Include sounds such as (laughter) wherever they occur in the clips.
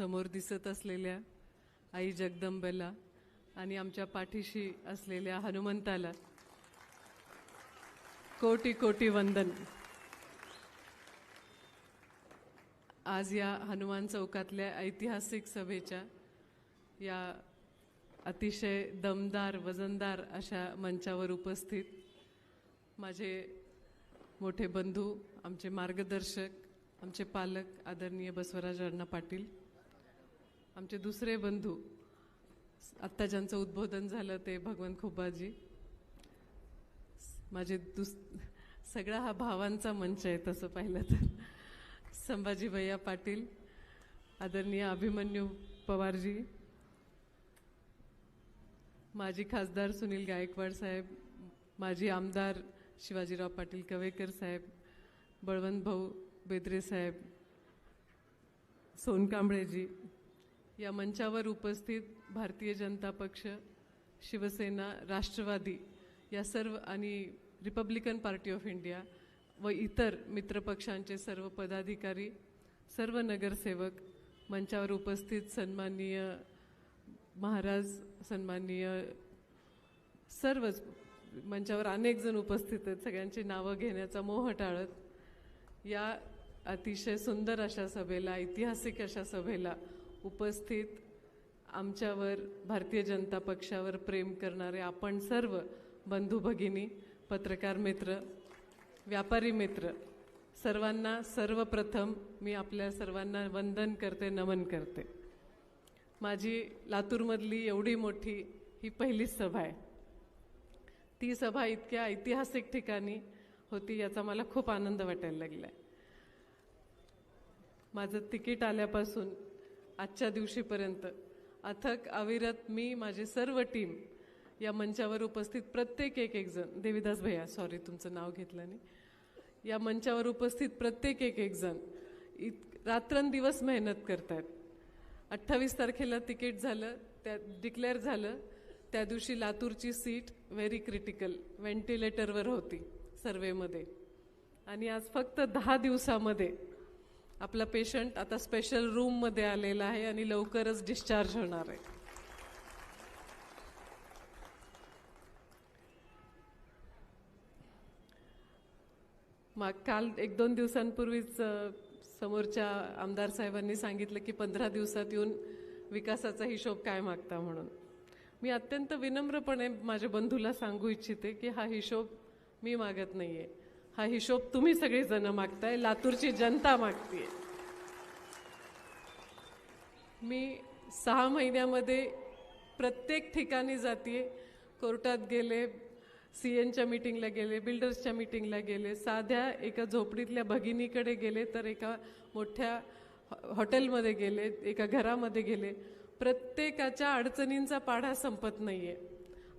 समोर दिसत असलेल्या आई जगदंबेला आणि आमच्या पाठीशी असलेल्या हनुमंताला. कोटी कोटी वंदन. आज या हनुमान चौकातल्या ऐतिहासिक सभेच्या या अतिशय दमदार वजनदार अशा मंचावर उपस्थित माझे मोठे बंधू आमचे मार्गदर्शक आमचे पालक आदरणीय बसवराज अण्णा पाटील आमचे दुसरे बंधू. आत्ता ज्यांचं उद्बोधन झालं ते भगवंत खोबाजी माझे दुस सगळा हा भावांचा मंच आहे तसं पाहिलं तर. संभाजी भैया पाटील आदरणीय अभिमन्यू पवारजी माजी खासदार सुनील गायकवाड साहेब माजी आमदार शिवाजीराव पाटील कवेकर साहेब बळवंत भाऊ बेद्रे साहेब सोनकांबळेजी या मंचावर उपस्थित भारतीय जनता पक्ष शिवसेना राष्ट्रवादी या सर्व आणि रिपब्लिकन पार्टी ऑफ इंडिया व इतर मित्रपक्षांचे सर्व पदाधिकारी सर्व नगरसेवक मंचावर उपस्थित सन्माननीय महाराज सन्माननीय सर्वच मंचावर अनेक जण उपस्थित आहेत. सगळ्यांची नावं घेण्याचा मोह टाळत या अतिशय सुंदर अशा सभेला ऐतिहासिक अशा सभेला उपस्थित आमच्यावर भारतीय जनता पक्षावर प्रेम करणारे आपण सर्व बंधू भगिनी पत्रकार मित्र व्यापारी मित्र सर्वांना सर्वप्रथम मी आपल्या सर्वांना वंदन करते नमन करते. माझी लातूरमधली एवढी मोठी ही पहिलीच सभा आहे. ती सभा इतक्या ऐतिहासिक ठिकाणी होती याचा मला खूप आनंद वाटायला लागला आहे माझं तिकीट आल्यापासून आजच्या दिवशीपर्यंत. अथक अविरत मी माझे सर्व टीम या मंचावर उपस्थित प्रत्येक एक एक जण. देविदास भैया सॉरी तुमचं नाव घेतलं नाही. या मंचावर उपस्थित प्रत्येक एक एक जण. इत रात्रंदिवस मेहनत करतायत. अठ्ठावीस तारखेला तिकीट झालं त्या डिक्लेअर झालं. त्या दिवशी लातूरची सीट व्हेरी क्रिटिकल व्हेंटिलेटरवर होती सर्वेमध्ये आणि आज फक्त दहा दिवसामध्ये आपला पेशंट आता स्पेशल रूममध्ये आलेला आहे आणि लवकरच डिस्चार्ज होणार आहे. मग काल एक दोन दिवसांपूर्वीच समोरच्या आमदार साहेबांनी सांगितलं की पंधरा दिवसात येऊन विकासाचा हिशोब काय मागता म्हणून. मी अत्यंत विनम्रपणे माझ्या बंधूला सांगू इच्छिते की हा हिशोब मी मागत नाही आहे हा हिशोब तुम्ही सगळेजण मागताय लातूरची जनता मागतीये. मी सहा महिन्यामध्ये प्रत्येक ठिकाणी जाते कोर्टात गेले सी एनच्या मिटिंगला गेले बिल्डर्सच्या मिटिंगला गेले साध्या एका झोपडीतल्या भगिनीकडे गेले तर एका मोठ्या हॉ- हॉटेलमध्ये गेले एका घरामध्ये गेले. प्रत्येकाच्या अडचणींचा पाढा संपत नाही आहे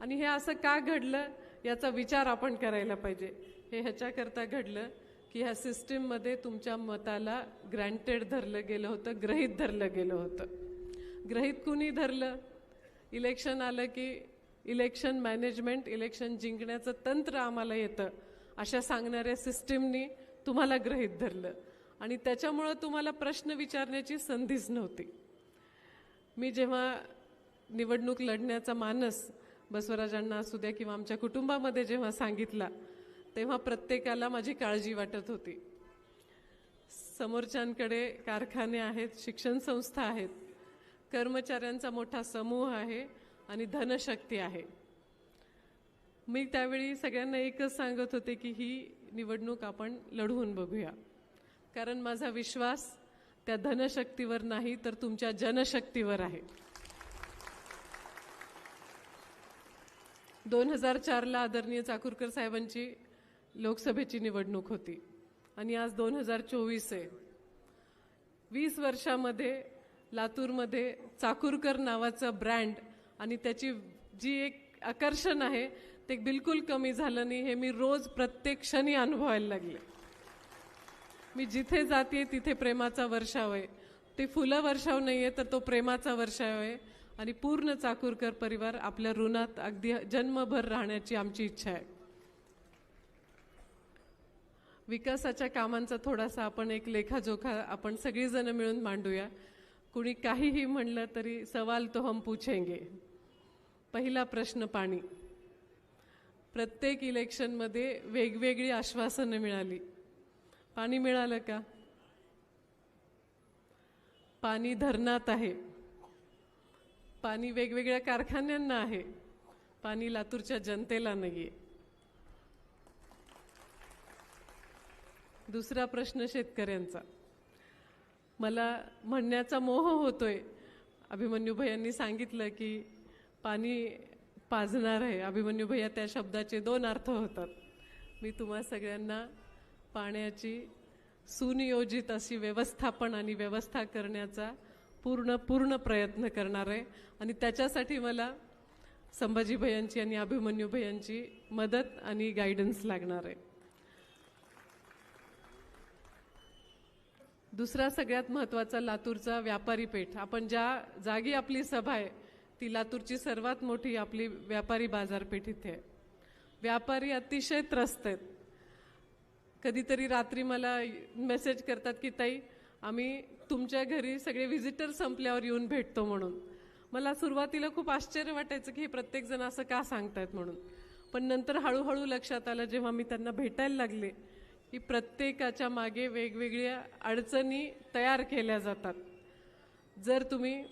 आणि हे असं का घडलं याचा विचार आपण करायला पाहिजे. हे ह्याच्याकरता घडलं की ह्या सिस्टीममध्ये तुमच्या मताला ग्रँटेड धरलं गेलं होतं ग्रहित धरलं गेलं होतं. ग्रहित कुणी धरलं? इलेक्शन आलं की इलेक्शन मॅनेजमेंट इलेक्शन जिंकण्याचं तंत्र आम्हाला येतं. अशा सांगणाऱ्या सिस्टीमनी तुम्हाला ग्रहित धरलं. आणि त्याच्यामुळं तुम्हाला प्रश्न विचारण्याची संधीच नव्हती. मी जेव्हा निवडणूक लढण्याचा मानस बसवराजांना असू द्या किंवा आमच्या कुटुंबामध्ये जेव्हा सांगितला तेव्हा प्रत्येकाला माझी काळजी वाटत होती. समोरच्यांकडे कारखाने आहेत शिक्षण संस्था आहेत कर्मचाऱ्यांचा मोठा समूह आहे आणि धनशक्ती आहे. मी त्यावेळी सगळ्यांना एकच सांगत होते की ही निवडणूक आपण लढवून बघूया. कारण माझा विश्वास त्या धनशक्तीवर नाही तर तुमच्या जनशक्तीवर आहे. दोन हजार चारला आदरणीय चाकूरकर साहेबांची लोकसभेची निवडणूक होती. आणि आज दोन हजार चोवीस आहे. वीस वर्षामध्ये लातूरमध्ये चाकूरकर नावाचा ब्रँड आणि त्याची जी एक आकर्षण आहे ते बिलकुल कमी झालं नाही. हे मी रोज प्रत्येक क्षणी अनुभवायला लागले. मी जिथे जाते तिथे प्रेमाचा वर्षाव आहे ते फुलं वर्षाव नाही आहे तर तो प्रेमाचा वर्षाव आहे आणि पूर्ण चाकूरकर परिवार आपल्या ऋणात अगदी जन्मभर राहण्याची आमची इच्छा आहे. विकासाच्या कामांचा थोडासा आपण एक लेखाजोखा आपण सगळीजण मिळून मांडूया. कुणी काहीही म्हणलं तरी सवाल तो हम पूछेंगे. पहिला प्रश्न पाणी. प्रत्येक इलेक्शनमध्ये वेगवेगळी आश्वासनं मिळाली. पाणी मिळालं का? पाणी धरणात आहे. पाणी वेगवेगळ्या कारखान्यांना आहे. पाणी लातूरच्या जनतेला नाही आहे दुसरा प्रश्न शेतकऱ्यांचा. मला म्हणण्याचा मोह होतोय. अभिमन्यू भैयांनी सांगितलं की पाणी पाजणार आहे. अभिमन्यू भैया त्या शब्दाचे दोन अर्थ होतात. मी तुम्हा सगळ्यांना पाण्याची सुनियोजित अशी व्यवस्थापन आणि व्यवस्था करण्याचा पूर्ण पूर्ण प्रयत्न करणार आहे. आणि त्याच्यासाठी मला संभाजी भैयांची आणि अभिमन्यू भैयांची मदत आणि गायडन्स लागणार आहे. दुसरा सगळ्यात महत्त्वाचा लातूरचा व्यापारी पेठ. आपण ज्या जागी आपली सभा आहे ती लातूरची सर्वात मोठी आपली व्यापारी बाजारपेठ इथे आहे. व्यापारी अतिशय त्रस्त आहेत. कधीतरी रात्री मला मेसेज करतात की ताई आम्ही तुमच्या घरी सगळे व्हिजिटर संपल्यावर येऊन भेटतो म्हणून. मला सुरुवातीला खूप आश्चर्य वाटायचं की हे प्रत्येकजण असं का सांगतायत म्हणून? पण नंतर हळूहळू लक्षात आलं जेव्हा मी त्यांना भेटायला लागले की प्रत्येकाच्या मागे वेगवेगळ्या अडचणी तयार केल्या जातात. जर तुम्ही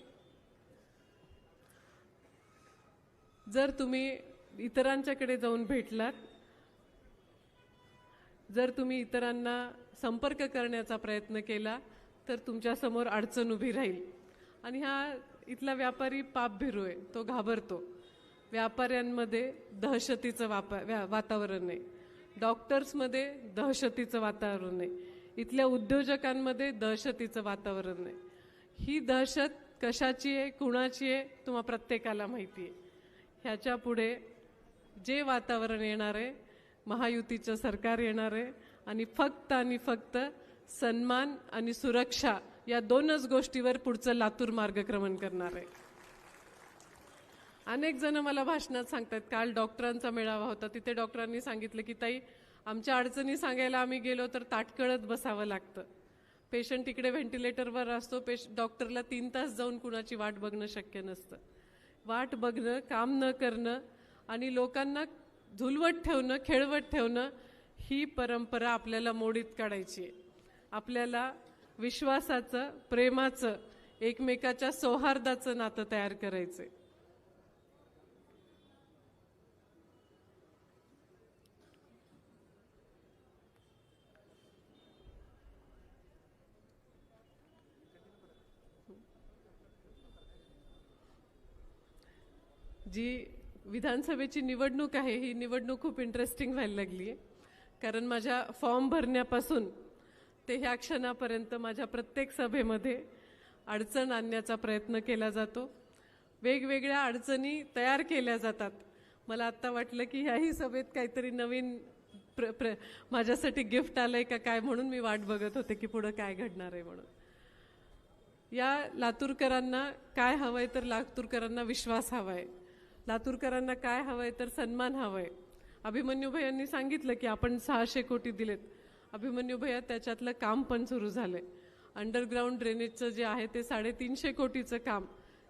जर तुम्ही इतरांच्याकडे जाऊन भेटलात जर तुम्ही इतरांना संपर्क करण्याचा प्रयत्न केला तर तुमच्यासमोर अडचण उभी राहील. आणि हा इथला व्यापारी पाप भिरू आहे तो घाबरतो. व्यापाऱ्यांमध्ये दहशतीचं वापा व्या वातावरण आहे. डॉक्टर्समध्ये दहशतीचं वातावरण आहे इथल्या उद्योजकांमध्ये दहशतीचं वातावरण आहे ही दहशत कशाची आहे कुणाची आहे तुम्हा प्रत्येकाला माहिती आहे. ह्याच्या पुढे जे वातावरण येणार आहे महायुतीचं सरकार येणार आहे आणि फक्त आणि फक्त सन्मान आणि सुरक्षा या दोनच गोष्टीवर पुढचं लातूर मार्गक्रमण करणार आहे. अनेक जण मला भाषणात सांगतात काल डॉक्टरांचा मेळावा होता. तिथे डॉक्टरांनी सांगितलं की ताई आमच्या अडचणी सांगायला आम्ही गेलो तर ताटकळत बसावं लागतं. पेशंट इकडे व्हेंटिलेटरवर असतो पेश डॉक्टरला तीन तास जाऊन कुणाची वाट बघणं शक्य नसतं. वाट बघणं काम न करणं आणि लोकांना झुलवत ठेवणं खेळवत ठेवणं ही परंपरा आपल्याला मोडीत काढायची आहे. आपल्याला विश्वासाचं प्रेमाचं एकमेकाच्या सौहार्दाचं नातं तयार करायचं आहे जी विधानसभेची निवडणूक आहे ही निवडणूक खूप इंटरेस्टिंग व्हायला लागली आहे. कारण माझ्या फॉर्म भरण्यापासून ते ह्या क्षणापर्यंत माझ्या प्रत्येक सभेमध्ये अडचण आणण्याचा प्रयत्न केला जातो. वेगवेगळ्या अडचणी तयार केल्या जातात. मला आत्ता वाटलं की ह्याही सभेत काहीतरी नवीन प्र प्र माझ्यासाठी गिफ्ट आलंय का काय म्हणून मी वाट बघत होते की पुढं काय घडणार आहे म्हणून. या लातूरकरांना काय हवंय तर लातूरकरांना विश्वास हवा आहे लातूरकरांना काय हवंय तर सन्मान हवंय. अभिमन्यू भैयांनी सांगितलं की आपण सहाशे कोटी दिलेत. अभिमन्यू भैया त्याच्यातलं काम पण सुरू झालंय. अंडरग्राऊंड ड्रेनेजचं जे आहे ते साडेतीनशे कोटीचं काम.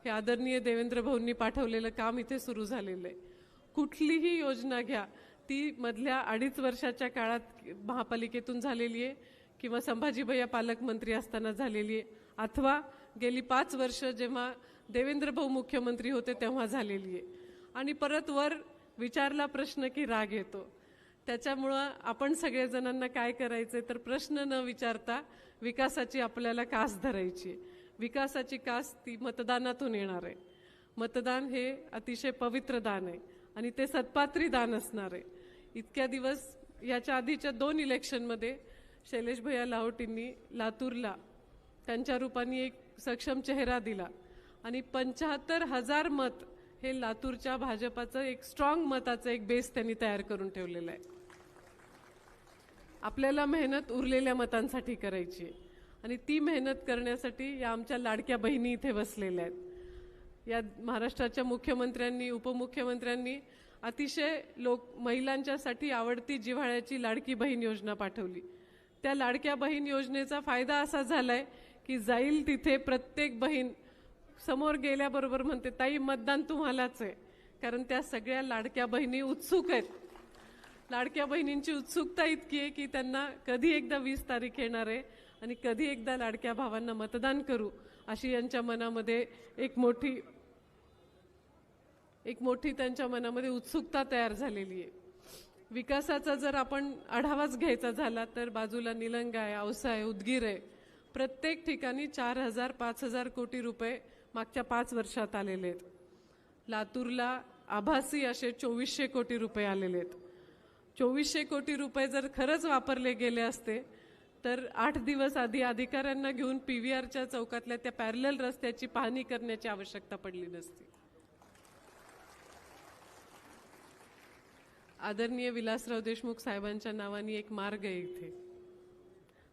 हे आदरणीय देवेंद्र भाऊंनी पाठवलेलं काम इथे सुरू झालेलं आहे. कुठलीही योजना घ्या. ती मधल्या अडीच वर्षाच्या काळात महापालिकेतून झालेली आहे किंवा संभाजी भैया पालकमंत्री असताना झालेली आहे. अथवा गेली पाच वर्ष जेव्हा देवेंद्र भाऊ मुख्यमंत्री होते तेव्हा झालेली आहे. आणि परत वर विचारला प्रश्न की राग येतो. त्याच्यामुळं आपण सगळेजणांना काय करायचे तर प्रश्न न विचारता विकासाची आपल्याला कास धरायची. विकासाची कास ती मतदानातून येणार आहे. मतदान हे अतिशय पवित्र दान आहे आणि ते सत्पात्री दान असणार आहे. इतक्या दिवस याच्या आधीच्या दोन इलेक्शनमध्ये शैलेश भैया लाहोटींनी लातूरला त्यांच्या रूपाने एक सक्षम चेहरा दिला. आणि पंच्याहत्तर हजार मत हे लातूरच्या भाजपाचं एक स्ट्रॉंग मताचं एक बेस त्यांनी तयार करून ठेवलेलं आहे. आपल्याला मेहनत उरलेल्या मतांसाठी करायची आहे. आणि ती मेहनत करण्यासाठी या आमच्या लाडक्या बहिणी इथे बसलेल्या आहेत. या महाराष्ट्राच्या मुख्यमंत्र्यांनी उपमुख्यमंत्र्यांनी अतिशय लोक महिलांच्यासाठी आवडती जिव्हाळ्याची लाडकी बहीण योजना पाठवली. त्या लाडक्या बहीण योजनेचा फायदा असा झालाय आहे की जाईल तिथे प्रत्येक बहीण समोर गेल्याबरोबर म्हणते ताई मतदान तुम्हालाच आहे. कारण त्या सगळ्या लाडक्या बहिणी उत्सुक आहेत. लाडक्या बहिणींची उत्सुकता इतकी आहे की त्यांना कधी एकदा वीस तारीख येणार आहे आणि कधी एकदा लाडक्या भावांना मतदान करू अशी यांच्या मनामध्ये एक मोठी एक मोठी त्यांच्या मनामध्ये उत्सुकता तयार झालेली आहे. विकासाचा जर आपण आढावाच घ्यायचा झाला तर बाजूला निलंगा आहे औसा आहे उदगीर आहे. प्रत्येक ठिकाणी चार हजार पाच हजार कोटी रुपये मागच्या पाच वर्षात आलेले आहेत. लातूरला आभासी असे चोवीसशे कोटी रुपये आलेले आहेत. चोवीसशे कोटी रुपये जर खरंच वापरले गेले असते तर आठ दिवस आधी अधिकाऱ्यांना घेऊन पी व्ही आरच्या चौकातल्या त्या पॅरल रस्त्याची पाहणी करण्याची आवश्यकता पडली नसती. आदरणीय विलासराव देशमुख साहेबांच्या नावाने एक मार्ग आहे इथे.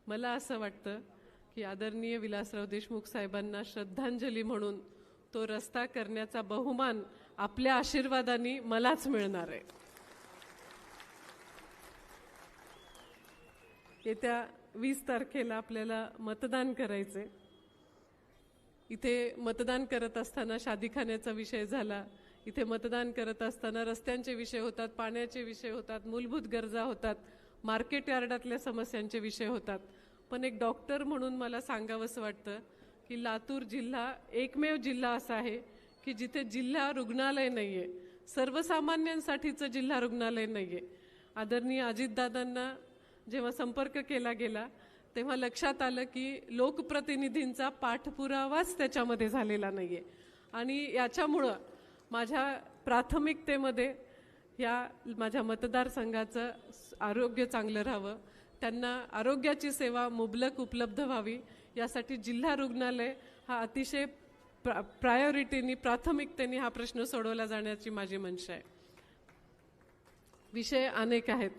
मला असं वाटतं की आदरणीय विलासराव देशमुख साहेबांना श्रद्धांजली म्हणून तो रस्ता करण्याचा बहुमान आपल्या आशीर्वादाने मलाच मिळणार आहे. येत्या वीस तारखेला आपल्याला मतदान करायचे इथे मतदान करत असताना शादीखान्याचा विषय झाला. इथे मतदान करत असताना रस्त्यांचे विषय होतात पाण्याचे विषय होतात मूलभूत गरजा होतात मार्केट यार्डातल्या समस्यांचे विषय होतात. पण एक डॉक्टर म्हणून मला सांगावंसं वाटतं की लातूर जिल्हा एकमेव जिल्हा असा आहे की जिथे जिल्हा रुग्णालय नाही आहे सर्वसामान्यांसाठीचं जिल्हा रुग्णालय नाही आहे आदरणीय अजितदादांना जेव्हा संपर्क केला गेला तेव्हा लक्षात आलं की लोकप्रतिनिधींचा पाठपुरावाच त्याच्यामध्ये झालेला नाही आहे आणि याच्यामुळं माझ्या प्राथमिकतेमध्ये या माझ्या मतदारसंघाचं आरोग्य चांगलं राहावं त्यांना आरोग्याची सेवा मुबलक उपलब्ध व्हावी यासाठी जिल्हा रुग्णालय हा अतिशय प्रा प्रायोरिटीनी प्राथमिकतेने हा प्रश्न सोडवला जाण्याची माझी मनशा आहे. विषय अनेक आहेत.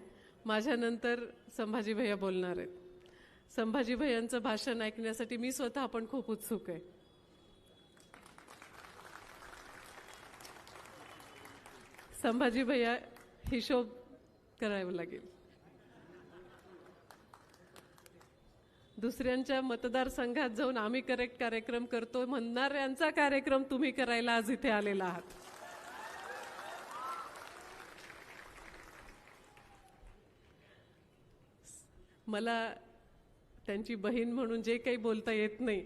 माझ्यानंतर संभाजी भैया बोलणार आहेत. संभाजी भैयांचं भाषण ऐकण्यासाठी मी स्वतः पण खूप उत्सुक आहे. संभाजी भैया हिशोब करावा लागेल. दुसऱ्यांच्या मतदारसंघात जाऊन आम्ही करेक्ट कार्यक्रम करतो म्हणणाऱ्यांचा कार्यक्रम तुम्ही करायला आज इथे आलेला आहात. मला त्यांची बहीण म्हणून जे काही बोलता येत नाही.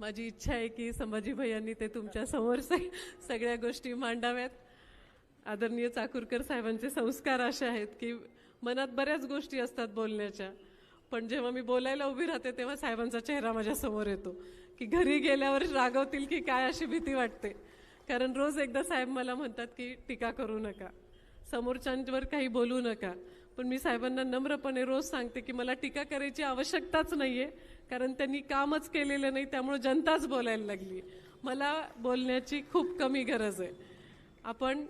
माझी इच्छा आहे की संभाजी भैयांनी ते तुमच्यासमोर (laughs) सगळ्या गोष्टी मांडाव्यात. आदरणीय चाकूरकर साहेबांचे संस्कार असे आहेत की मनात बऱ्याच गोष्टी असतात बोलण्याच्या. पण जेव्हा मी बोलायला उभी राहते तेव्हा साहेबांचा चेहरा माझ्यासमोर येतो की घरी गेल्यावर रागवतील की काय अशी भीती वाटते. कारण रोज एकदा साहेब मला म्हणतात की टीका करू नका. समोरच्यांवर काही बोलू नका. पण मी साहेबांना नम्रपणे रोज सांगते की मला टीका करायची आवश्यकताच नाहीये कारण त्यांनी कामच केलेलं नाही त्यामुळे जनताच बोलायला लागली मला बोलण्याची खूप कमी गरज आहे. आपण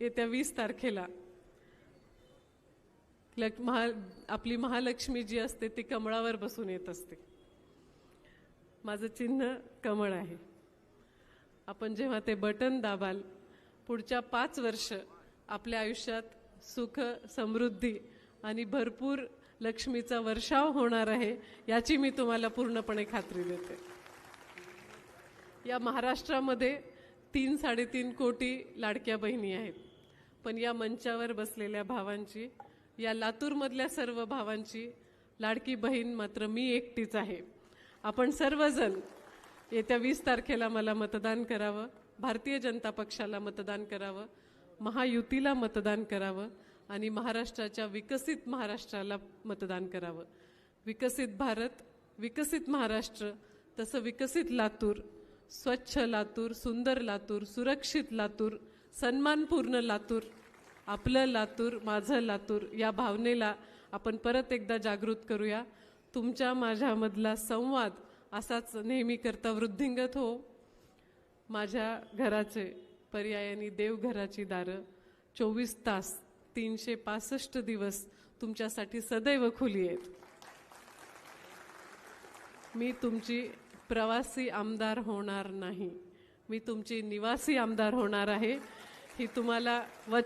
येत्या वीस तारखेला लक्ष महा आपली महालक्ष्मी जी असते ती कमळावर बसून येत असते. माझं चिन्ह कमळ आहे. आपण जेव्हा ते बटन दाबाल पुढच्या पाच वर्ष आपल्या आयुष्यात सुख समृद्धी आणि भरपूर लक्ष्मीचा वर्षाव होणार आहे याची मी तुम्हाला पूर्णपणे खात्री देते. या महाराष्ट्रामध्ये तीन साडेतीन कोटी लाडक्या बहिणी आहेत पण या मंचावर बसलेल्या भावांची या लातूरमधल्या सर्व भावांची लाडकी बहीण मात्र मी एकटीच आहे. आपण सर्वजण येत्या वीस तारखेला मला मतदान करावं भारतीय जनता पक्षाला मतदान करावं महायुतीला मतदान करावं आणि महाराष्ट्राच्या विकसित महाराष्ट्राला मतदान करावं. विकसित भारत विकसित महाराष्ट्र तसं विकसित लातूर स्वच्छ लातूर सुंदर लातूर सुरक्षित लातूर सन्मानपूर्ण लातूर आपलं लातूर माझं लातूर या भावनेला आपण परत एकदा जागृत करूया. तुमच्या माझ्यामधला संवाद असाच नेहमी करता वृद्धिंगत हो. माझ्या घराचे पर्यायाने देवघराची दारं. चोवीस तास तीनशे पासष्ट दिवस तुमच्यासाठी सदैव खुली आहेत. मी तुमची प्रवासी आमदार होणार नाही. मी तुमची निवासी आमदार होणार आहे. ही तुम्हाला वच